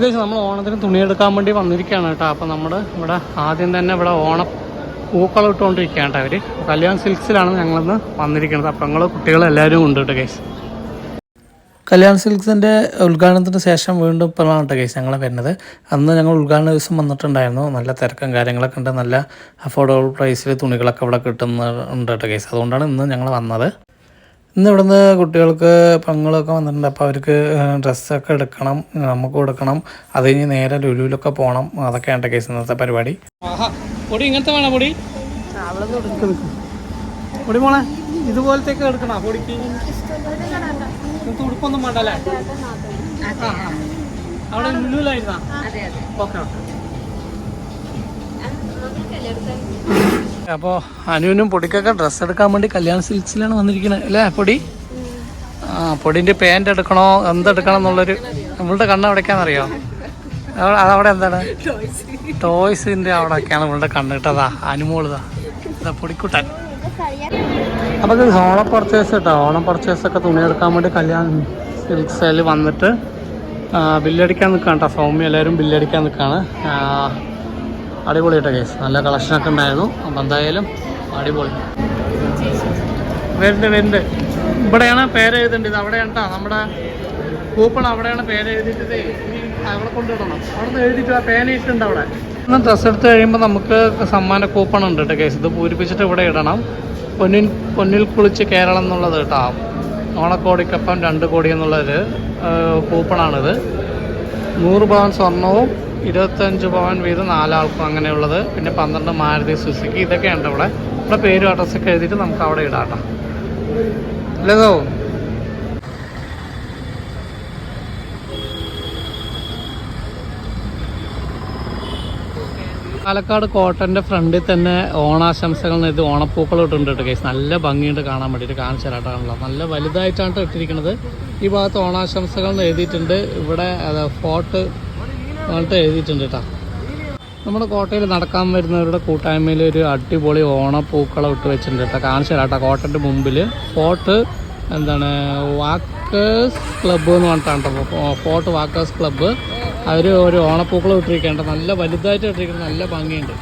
Okay നമ്മൾ ഓണത്തിന് തുണിയെടുക്കാൻ വേണ്ടി വന്നിരിക്കുകയാണ് കേട്ടോ. അപ്പോൾ നമ്മൾ ഇവിടെ ആദ്യം തന്നെ ഇവിടെ ഓണം പൂക്കളം ഇട്ടുകൊണ്ടിരിക്കുകയാണ് കേട്ടോ അവർ കല്യാൺ സിൽക്സിലാണ് ഞങ്ങളിന്ന് വന്നിരിക്കുന്നത്. അപ്പോൾ ഞങ്ങൾ കുട്ടികളെല്ലാവരും ഉണ്ട് കേട്ടോ കേസ് കല്യാൺ സിൽക്സിന്റെ ഉദ്ഘാടനത്തിന് ശേഷം വീണ്ടും ഇപ്പോഴാണ് കേട്ടോ കേസ് ഞങ്ങൾ വരുന്നത്. അന്ന് ഞങ്ങൾ ഉദ്ഘാടന ദിവസം വന്നിട്ടുണ്ടായിരുന്നു. നല്ല തിരക്കും കാര്യങ്ങളൊക്കെ ഉണ്ട്. നല്ല അഫോർഡബിൾ പ്രൈസിൽ തുണികളൊക്കെ ഇവിടെ കിട്ടുന്നുണ്ട് കേട്ടോ കേസ് അതുകൊണ്ടാണ് ഇന്ന് ഞങ്ങൾ വന്നത്. ഇന്ന് ഇവിടുന്ന് കുട്ടികൾക്ക് പെങ്ങളൊക്കെ വന്നിട്ടുണ്ട്. അപ്പോൾ അവർക്ക് ഡ്രസ്സൊക്കെ എടുക്കണം നമുക്ക് കൊടുക്കണം. അത് കഴിഞ്ഞ് നേരെ ലുലുവിലൊക്കെ പോകണം അതൊക്കെയാണ് കേസ് ഇന്നത്തെ പരിപാടി. പൊടി ഇങ്ങനത്തെ വേണം പൊടി? പൊടി മോളെ ഇതുപോലത്തേക്ക് എടുക്കണോ പൊടിക്ക്? ഉടുപ്പൊന്നും. അവിടെ ലുലുവിലായിരുന്നാ? Okay okay. അപ്പോൾ അനുവിനും പൊടിക്കൊക്കെ ഡ്രസ്സ് എടുക്കാൻ വേണ്ടി കല്യാണ സിൽക്സിലാണ് വന്നിരിക്കുന്നത് അല്ലേ പൊടി? ആ പൊടിന്റെ പാന്റ് എടുക്കണോ എന്തെടുക്കണം എന്നുള്ളൊരു നമ്മളുടെ കണ്ണ് എവിടേക്കാണെന്നറിയോ അവിടെ അതവിടെ എന്താണ്? ടോയ്സിന്റെ അവിടെയൊക്കെയാണ് നമ്മളുടെ കണ്ണ് കിട്ടതാ അനുമോളിതാ. ഇതാ പൊടിക്കുട്ടൻ. അപ്പോൾ ഇത് പർച്ചേസ് കേട്ടോ ഓണം പർച്ചേസ് ഒക്കെ തുണി എടുക്കാൻ വേണ്ടി കല്യാൺ സിൽക്സിൽ വന്നിട്ട് ബില്ലടിക്കാൻ നിൽക്കാം കേട്ടോ സൗമ്യ എല്ലാവരും ബില്ലടിക്കാൻ നിൽക്കുകയാണ് അടിപൊളി കേട്ടോ കേസ് നല്ല കളക്ഷനൊക്കെ ഉണ്ടായിരുന്നു. അപ്പം എന്തായാലും അടിപൊളി. വരുന്നുണ്ട് വരുന്നുണ്ട് ഇവിടെയാണ് പേര് എഴുതേണ്ടത്. അവിടെയാണ് കേട്ടോ നമ്മുടെ കൂപ്പൺ അവിടെയാണ് പേര് എഴുതിയിട്ട് അവിടെ കൊണ്ടുവിടണം. അവിടെ നിന്ന് എഴുതിയിട്ട് ആ പേന ഇട്ടുണ്ട് അവിടെ. ഇന്ന് ഡ്രസ്സ് എടുത്ത് കഴിയുമ്പോൾ നമുക്ക് സമ്മാന കൂപ്പൺ ഉണ്ട് കേട്ടോ കേസ് ഇത് പൂരിപ്പിച്ചിട്ട് ഇവിടെ ഇടണം. പൊന്നിൻ പൊന്നിൽ കുളിച്ച് കേരളം എന്നുള്ളത് കേട്ടോ. ഓണക്കോടിക്കൊപ്പം രണ്ട് കോടി എന്നുള്ളൊരു കൂപ്പണാണിത്. നൂറ് പവൻ സ്വർണവും ഇരുപത്തഞ്ച് പവൻ വീതം നാലാൾക്കും അങ്ങനെയുള്ളത്. പിന്നെ പന്ത്രണ്ട് മാരുതി സുസുക്കി. ഇതൊക്കെയുണ്ട് ഇവിടെ. ഇവിടെ പേരും അഡ്രസ്സൊക്കെ എഴുതിയിട്ട് നമുക്ക് അവിടെ ഇടാട്ടോ അല്ലേതോ പാലക്കാട് കോട്ടന്റെ ഫ്രണ്ടിൽ തന്നെ ഓണാശംസകൾ ഇത് ഓണപ്പൂക്കൾ ഇട്ടുണ്ട് കേട്ടോ കേസ് നല്ല ഭംഗിയുണ്ട് കാണാൻ വേണ്ടിയിട്ട് കാണിച്ചു തരാട്ടാണല്ലോ നല്ല വലുതായിട്ടാണ് ഇട്ടിരിക്കുന്നത്. ഈ ഭാഗത്ത് ഓണാശംസകൾ എഴുതിയിട്ടുണ്ട്. ഇവിടെ ഫോർട്ട് അങ്ങനത്തെ എഴുതിയിട്ടുണ്ട് കേട്ടോ നമ്മുടെ കോട്ടയിൽ നടക്കാൻ വരുന്നവരുടെ കൂട്ടായ്മയിൽ ഒരു അടിപൊളി ഓണപ്പൂക്കളം ഇട്ട് വെച്ചിട്ടുണ്ട് കേട്ടോ കാണിച്ചു തരാം കേട്ടോ കോട്ടന്റെ മുമ്പിൽ ഫോർട്ട് എന്താണ് വാക്കേഴ്സ് ക്ലബ്ബ് എന്ന് പറഞ്ഞിട്ടാണ് ഫോർട്ട് വാക്കേഴ്സ് ക്ലബ്ബ്. അവർ ഒരു ഓണപ്പൂക്കളം ഇട്ടിരിക്കേണ്ട നല്ല വലുതായിട്ട് ഇട്ടിരിക്കുന്നത് നല്ല ഭംഗിയുണ്ട്.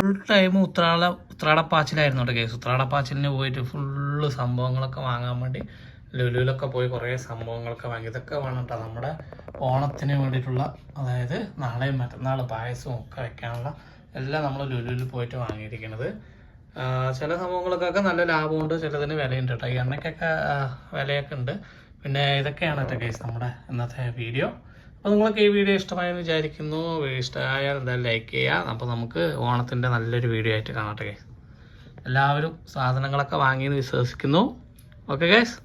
ഫുൾ ടൈം ഉത്രാട ഉത്രാടപ്പാച്ചിലായിരുന്നു കേട്ടോ കേസ് ഉത്രാടപ്പാച്ചിലിന് പോയിട്ട് ഫുള്ള് സംഭവങ്ങളൊക്കെ വാങ്ങാൻ വേണ്ടി ലുലുവിലൊക്കെ പോയി കുറേ സംഭവങ്ങളൊക്കെ വാങ്ങി. ഇതൊക്കെ വേണം കേട്ടോ നമ്മുടെ ഓണത്തിന് വേണ്ടിയിട്ടുള്ള അതായത് നാളെയും മറ്റന്നാൾ പായസവും ഒക്കെ വെക്കാനുള്ള എല്ലാം നമ്മൾ ലുലുവിൽ പോയിട്ട് വാങ്ങിയിരിക്കുന്നത് ചില സംഭവങ്ങൾക്കൊക്കെ നല്ല ലാഭമുണ്ട് ചിലതിന് വിലയുണ്ട് കേട്ടോ. ഈ എണ്ണയ്ക്കൊക്കെ വിലയൊക്കെ ഉണ്ട്. പിന്നെ ഇതൊക്കെയാണ് കേട്ടോ കേസ് നമ്മുടെ ഇന്നത്തെ വീഡിയോ അപ്പോൾ നിങ്ങൾക്ക് ഈ വീഡിയോ ഇഷ്ടമായെന്ന് വിചാരിക്കുന്നു. ഇഷ്ടമായാൽ എന്തായാലും ലൈക്ക് ചെയ്യുക അപ്പോൾ നമുക്ക് ഓണത്തിന്റെ നല്ലൊരു വീഡിയോ ആയിട്ട് കാണട്ടെ കേസ് എല്ലാവരും സാധനങ്ങളൊക്കെ വാങ്ങിയെന്ന് വിശ്വസിക്കുന്നു. Okay case